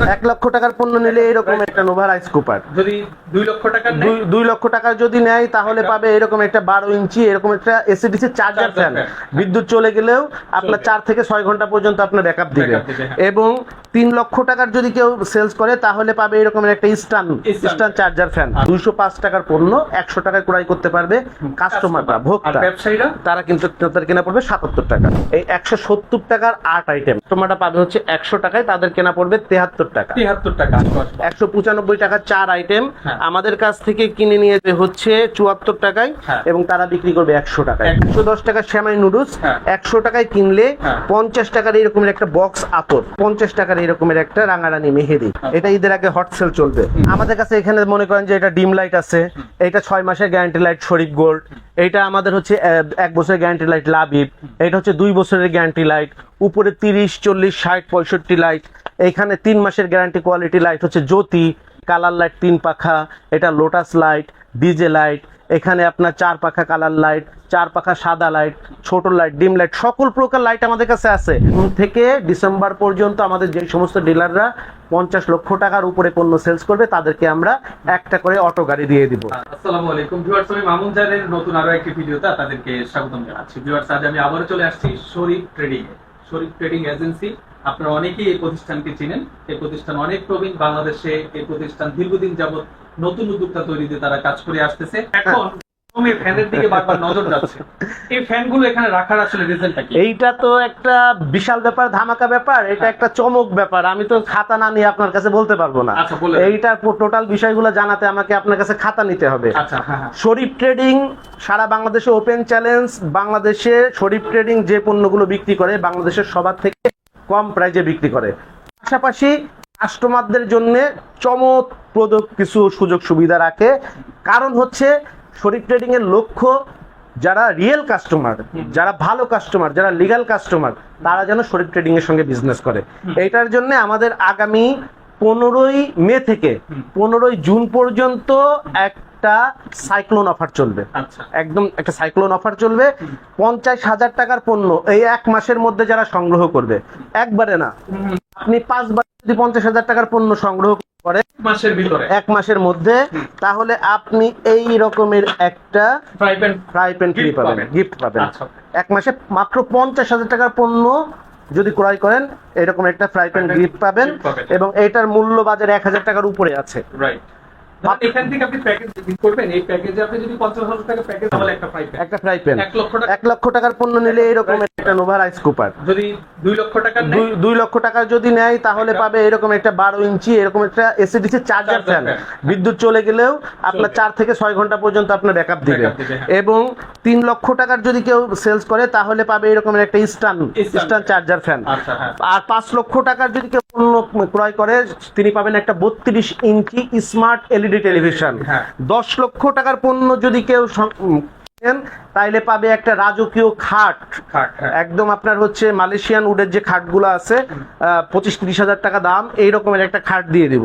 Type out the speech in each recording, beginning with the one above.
টাকা এক লক্ষ টাকার পণ্য নিলে এরকম একটা নোভা রাইস কুপার যদি দুই লক্ষ টাকার দুই লক্ষ টাকার যদি নেয় তাহলে পাবে এরকম একটা বারো ইঞ্চি এরকম একটা এসিডিসি চার্জার ফ্যান বিদ্যুৎ চলে গেলেও আপনার চার থেকে ছয় ঘণ্টা পর্যন্ত আপনার ব্যাকআপ দিবে। হ্যাঁ। এবং তিন লক্ষ টাকার যদি কেউ সেলস করে তাহলে পাবে এরকম একটা স্টান Instant। স্টান চার্জার ফ্যান আচ্ছা। দুইশো পাঁচ টাকার পণ্য একশো টাকায় ক্রয় করতে পারবে কাস্টমাররা ভোক্তা। ব্যবসায়ীরা? তারা কিন্তু তাদের কেনা পড়বে সাতাত্তর টাকা। এই একশো সত্তর টাকার আট আইটেম কাস্টমাররা পাবে হচ্ছে একশো টাকায় তাদের কেনা পড়বে তেহাত্তর টাকা। তিয়াত্তর টাকা একশো পঁচানব্বই টাকার চার আইটেম হ্যাঁ। আমাদের কাছ থেকে কিনে নিয়ে যে হচ্ছে চুয়াত্তর টাকায় হ্যাঁ। এবং তারা বিক্রি করবে একশো টাকায়। একশো দশ টাকার শ্যামাই নুডলস হ্যাঁ। একশো টাকায় কিনলে। পঞ্চাশ টাকার এরকমের একটা বক্স আতর পঞ্চাশ টাকার এরকমের একটা রাঙারানি মেহেদি। এটা ঈদের আগে হট সেল চলবে। আমাদের কাছে এখানে মনে করেন যে এটা ডিম লাইট আছে। এটা ছয় মাসের গ্যারান্টি লাইট শরীফ গোল্ড এইটা আমাদের হচ্ছে এক বছরের গ্যারান্টি লাইট লাভিব। এটা হচ্ছে দুই বছরের গ্যারান্টি লাইট উপরে তিরিশ চল্লিশ ষাট পঁয়ষট্টি লাইট এখানে তিন মাসের গ্যারান্টি কোয়ালিটি লাইট হচ্ছে জ্যোতি কালার লাইট তিন পাখা, এটা লোটাস লাইট ডিজে লাইট এখানে আপনার চার পাখা কালার লাইট চার পাখা সাদা লাইট ছোট লাইট ডিম লাইট সকল প্রকার লাইট আমাদের কাছে আছে। থেকে ডিসেম্বর পর্যন্ত আমাদের যে সমস্ত ডিলাররা পঞ্চাশ লক্ষ টাকার উপরে পণ্য সেলস করবে, তাদেরকে আমরা একটা করে অটো গাড়ি দিয়ে দিব। আমি নতুন আরও একটি স্বাগতম জানাচ্ছি। আজ আমি আবারও চলে আসছি Sharif trading Sharif trading agency আপনারা অনেকেই এই প্রতিষ্ঠানকে চিনেন। এই প্রতিষ্ঠান অনেক প্রবীণ বাংলাদেশে এই প্রতিষ্ঠান দীর্ঘদিন যাবত নতুন উদ্যোক্তা তৈরিতে তারা কাজ করে আসতেছে। এখন গরমে ফ্যানের দিকে বারবার নজর যাচ্ছে। এই ফ্যানগুলো এখানে রাখার আসলে রিজনটা কি? এইটা তো একটা বিশাল ব্যাপার ধামাকা ব্যাপার এটা একটা চমক ব্যাপার। আমি তো খাতা না নিয়ে আপনার কাছে বলতে পারব না। আচ্ছা। এইটার টোটাল বিষয়গুলো জানাতে আমাকে আপনার কাছে খাতা নিতে হবে। আচ্ছা হ্যাঁ হ্যাঁ। শরীফ ট্রেডিং সারা বাংলাদেশে ওপেন চ্যালেঞ্জ বাংলাদেশে শরীফ ট্রেডিং যে পণ্যগুলো বিক্রি করে বাংলাদেশের সবার থেকে কম প্রাইজে বিক্রি করে। পাশাপাশি কাস্টমারদের জন্য চমকপ্রদ কিছু সুযোগ সুবিধা রাখে। কারণ হচ্ছে শরীফ ট্রেডিং এর লক্ষ্য যারা রিয়েল কাস্টমার যারা ভালো কাস্টমার যারা লিগ্যাল কাস্টমার তারা যেন শরীফ ট্রেডিং এর সঙ্গে বিজনেস করে। এটার জন্য আমাদের আগামী পনেরোই মে থেকে, পনেরোই জুন পর্যন্ত একটা সাইক্লোন অফার চলবে। আচ্ছা। একদম একটা সাইক্লোন অফার চলবে। পঞ্চাশ হাজার টাকার পণ্য এই এক মাসের মধ্যে যারা সংগ্রহ করবে। একবারে না। আপনি পাঁচবার যদি পঞ্চাশ হাজার টাকার পণ্য সংগ্রহ করে মাসের ভিতরে। এক মাসের মধ্যে তাহলে আপনি এই রকমের একটা fry pan fry pan free পাবেন। গিফট পাবেন। আচ্ছা। এক মাসে মাত্র পঞ্চাশ হাজার টাকার পণ্য যদি ক্রয় করেন এরকম একটা ফ্রাই প্যান গিফট পাবেন পাবেন। এবং এটার মূল্য বাজারে এক হাজার টাকার উপরে আছে। রাইট এখান থেকে আপনি প্যাকেজ করবেন। এই প্যাকেজে আপনি যদি পঞ্চাশ হাজার টাকা প্যাকেজ তাহলে একটা ফ্রাই প্যান একটা ফ্রাই প্যান এক লক্ষ টাকা এক লক্ষ টাকার পণ্য নিলে এরকম একটা নোভা রাইস কুপার যদি দুই লক্ষ টাকার দুই দুই লক্ষ টাকার যদি নেয় তাহলে পাবে এরকম একটা বারো ইঞ্চি এরকম একটা এসিডিসি চার্জার ফ্যান বিদ্যুৎ চলে গেলেও আপনার চার থেকে ছয় ঘণ্টা পর্যন্ত আপনার ব্যাকআপ দিবে। হ্যাঁ। এবং তিন লক্ষ টাকার যদি কেউ সেলস করে তাহলে পাবে এরকম একটা স্টান। স্টান চার্জার ফ্যান আর পাঁচ লক্ষ টাকার যদি কেউ পণ্য ক্রয় করে তিনি পাবেন একটা বত্রিশ ইঞ্চি স্মার্ট এলইডি টেলিভিশন হ্যাঁ। দশ লক্ষ টাকার পণ্য যদি কেউ তাইলে পাবে একটা রাজকীয় খাট। খাট, হ্যাঁ। একদম আপনার হচ্ছে মালয়েশিয়ান উডের যে খাটগুলো আছে পঁচিশ তিরিশ হাজার টাকা দাম এই রকমের একটা খাট দিয়ে দিব।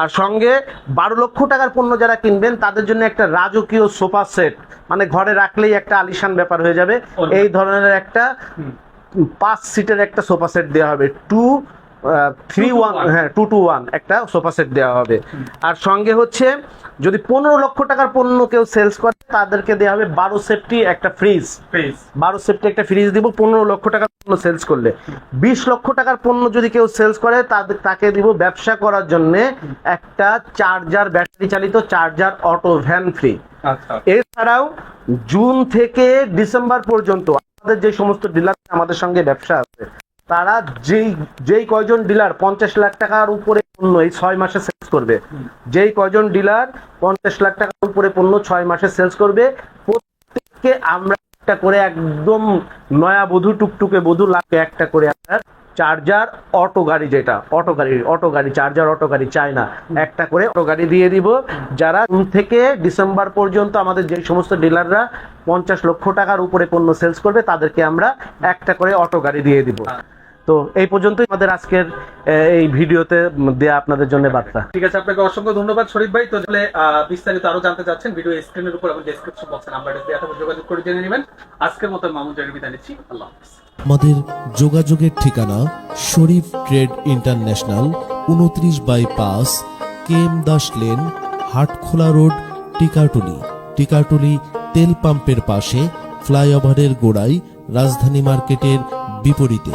আর সঙ্গে বারো লক্ষ টাকার পণ্য যারা কিনবেন তাদের জন্য একটা রাজকীয় সোফা সেট। মানে ঘরে রাখলেই একটা আলিশান ব্যাপার হয়ে যাবে। এই ধরনের একটা পাঁচ সিটের একটা সোফা সেট দেওয়া হবে। টু থ্রি ওয়ান হ্যাঁ টু টু ওয়ান একটা সোফা সেট দেওয়া হবে। আর সঙ্গে হচ্ছে যদি পনেরো লক্ষ টাকার পণ্য কেউ সেলস করে তাদেরকে দেওয়া হবে বারো সেফটি একটা ফ্রিজ বারো সেফটি একটা ফ্রিজ দিব পনেরো লক্ষ টাকার পণ্য সেলস করলে। বিশ লক্ষ টাকার পণ্য যদি কেউ সেলস করে তাকে দিব ব্যবসা করার জন্য একটা চার্জার ব্যাটারি চালিত চার্জার অটো ভ্যান ফ্রি এছাড়াও জুন থেকে ডিসেম্বর পর্যন্ত আমাদের যে সমস্ত ডিলার আমাদের সঙ্গে ব্যবসা আছে। তারা যেই যেই কয়জন ডিলার পঞ্চাশ লাখ টাকার উপরে পণ্য এই ছয় মাসে সেলস করবে। যেই কয়জন ডিলার পঞ্চাশ লাখ টাকার উপরে পণ্য ছয় মাসে সেলস করবে, প্রত্যেককে আমরা একটা করে একদম নয়া বধূ, টুকটুকে বধূ লাগে একটা করে আপনার চার্জার অটো গাড়ি যেটা অটো গাড়ি অটো গাড়ি চার্জার অটো গাড়ি চায় না একটা করে অটো গাড়ি দিয়ে দিব। যারা জুন থেকে ডিসেম্বর পর্যন্ত আমাদের যে সমস্ত ডিলাররা পঞ্চাশ লক্ষ টাকার উপরে পণ্য সেলস করবে, তাদেরকে আমরা একটা করে অটো গাড়ি দিয়ে দিব। তো এই পর্যন্তই আমাদের আজকের আহ, এই ভিডিওতে দেয়া আপনাদের জন্য বার্তা। ঠিক আছে আপনাকে অসংখ্য ধন্যবাদ শরীফ ভাই। তো তাহলে বিস্তারিত আরও জানতে চাচ্ছেন ভিডিও স্ক্রিনের উপর এবং ডেসক্রিপশন বক্সে নাম্বার দেওয়া থাকবে যোগাযোগ করে জেনে নেবেন। আজকের মতো মামুন জারি বিদায় নিচ্ছি। আল্লাহ হাফিজ। আমাদের যোগাযোগের ঠিকানা শরীফ ট্রেড ইন্টারন্যাশনাল উনত্রিশ বাই পাঁচ K M Das lane Hatkhola road Tikatuli. Tikatuli তেল পাম্পের পাশে ফ্লাইওভারের গোড়ায় রাজধানী মার্কেটের বিপরীতে।